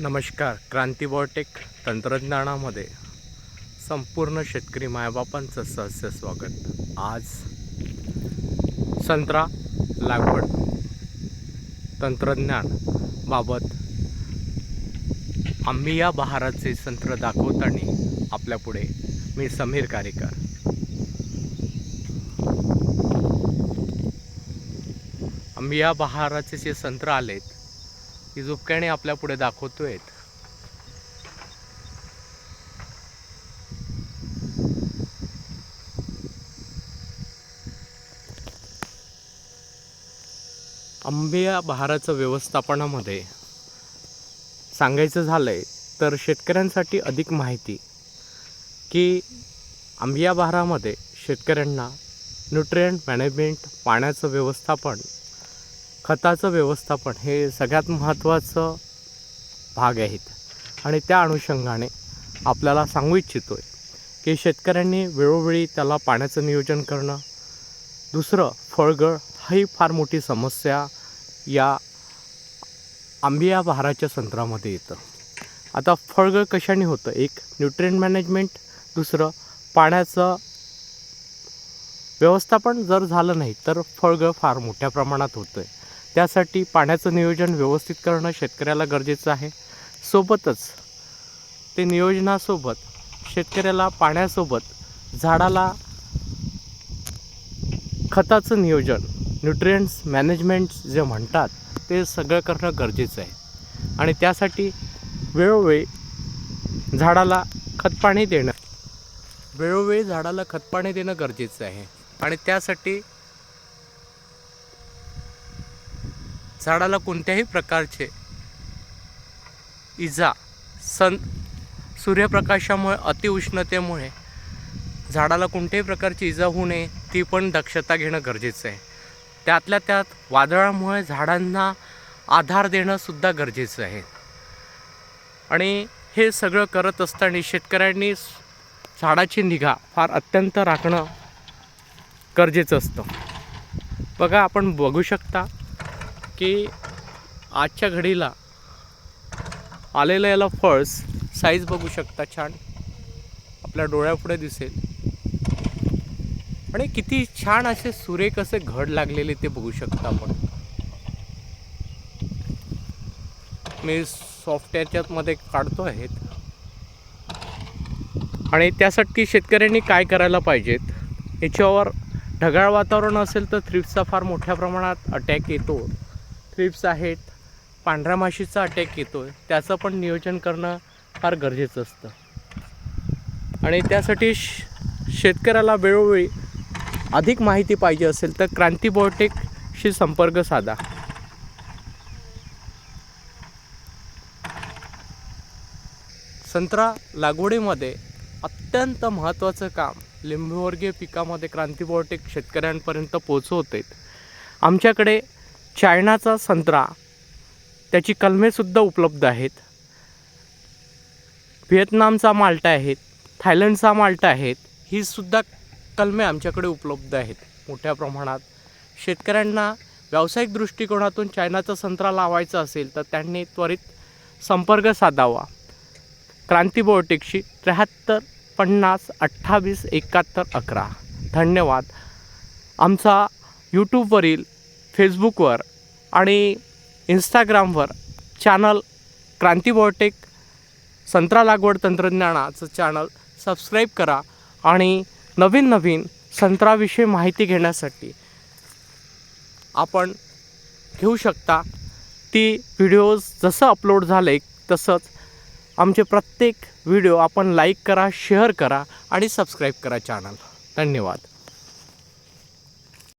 नमस्कार क्रांती बॉटेक तंत्रज्ञानामध्ये संपूर्ण शेतकरी मायबापांचं सहस्य स्वागत. आज संत्रा लागवड तंत्रज्ञान बाबत आम्ही या बहाराचे संत्र दाखवताना आपल्यापुढे मी समीर कारेकर. आम्ही या बहाराचे जे संत्र आलेत ती झुपक्याने आपल्या पुढे दाखवतोय आंबिया बहाराचं व्यवस्थापनामध्ये सांगायचं झालंय तर शेतकऱ्यांसाठी अधिक माहिती की आंबिया बहारामध्ये शेतकऱ्यांना न्यूट्रियंट मॅनेजमेंट पाण्याचं व्यवस्थापन खताचं व्यवस्थापन हे सगळ्यात महत्त्वाचं भाग आहेत आणि त्या अनुषंगाने आपल्याला सांगू इच्छितो आहे की शेतकऱ्यांनी वेळोवेळी त्याला पाण्याचं नियोजन करणं दुसरं फळगळ ही फार मोठी समस्या या आंबिया बहाराच्या संत्रामध्ये येतं. आता फळगळ कशाने होतं? एक न्यूट्रिएंट मॅनेजमेंट दुसरं पाण्याचं व्यवस्थापन जर झालं नाही तर फळगळ फार मोठ्या प्रमाणात होतं आहे त्यासाठी पाण्याचं नियोजन व्यवस्थित करणं शेतकऱ्याला गरजेचं आहे. सोबतच ते नियोजनासोबत शेतकऱ्याला पाण्यासोबत झाडाला खताचं नियोजन न्यूट्रियंट्स मॅनेजमेंट जे म्हणतात ते सगळं करणं गरजेचं आहे. आणि त्यासाठी वेळोवेळी झाडाला खतपाणी देणं वेळोवेळी झाडाला खतपाणी देणं गरजेचं आहे. आणि त्यासाठी झाडाला कोणत्याही प्रकारचे इजा सन सूर्यप्रकाशामुळे अतिउष्णतेमुळे झाडाला कोणत्याही प्रकारची इजा होऊ नये ती पण दक्षता घेणं गरजेचं आहे. त्यातल्या त्यात वादळामुळे झाडांना आधार देणंसुद्धा गरजेचं आहे. आणि हे सगळं करत असताना शेतकऱ्यांनी झाडाची निगा फार अत्यंत राखणं गरजेचं असतं. बघा आपण बघू शकता की आजच्या घडीला आलेलं याला फळस साईज बघू शकता छान. आपल्या डोळ्यापुढे दिसेल. आणि किती छान असे सुरेख असे घड लागलेले ते बघू शकता आपण. मी सॉफ्टवेअरच्यात मध्ये काढतो आहेत. आणि त्यासाठी शेतकऱ्यांनी काय करायला पाहिजेत? याच्यावर ढगाळ वातावरण असेल तर थ्रिप्सचा फार मोठ्या प्रमाणात अटॅक येतो. थ्रिप्स आहेत पांढऱ्या माशीचा अटॅक येतो त्याचं पण नियोजन करणं फार गरजेचं असतं. आणि त्यासाठी श शेतकऱ्याला वेळोवेळी अधिक माहिती पाहिजे असेल तर क्रांती बायोटेकशी संपर्क साधा. संत्रा लागवडीमध्ये अत्यंत महत्त्वाचं काम लिंबूवर्गीय पिकामध्ये क्रांती बायोटेक शेतकऱ्यांपर्यंत पोचवते आमच्याकडे चायनाचा संत्रा. त्याची कलमेसुद्धा उपलब्ध आहेत. व्हिएतनामचा माल्टा आहेत थायलंडचा माल्टा आहेत ही सुद्धा कलमे आमच्याकडे उपलब्ध आहेत मोठ्या प्रमाणात. शेतकऱ्यांना व्यावसायिक दृष्टिकोनातून चायनाचा संत्रा लावायचा असेल तर त्यांनी त्वरित संपर्क साधावा. क्रांतीबोटिकशी त्र्याहत्तर पन्नास अठ्ठावीस एकाहत्तर अकरा. धन्यवाद. आमचा यूट्यूबवरील फेसबुकवर आणि इंस्टाग्रामवर चॅनल क्रांती बॉटेक संत्रा लागवड तंत्रज्ञानाचं चॅनल सबस्क्राईब करा आणि नवीन नवीन संत्राविषयी माहिती घेण्यासाठी आपण घेऊ शकता ती व्हिडिओज जसं अपलोड झाले तसंच आमचे प्रत्येक व्हिडिओ आपण लाईक करा शेअर करा आणि सबस्क्राईब करा चॅनल. धन्यवाद.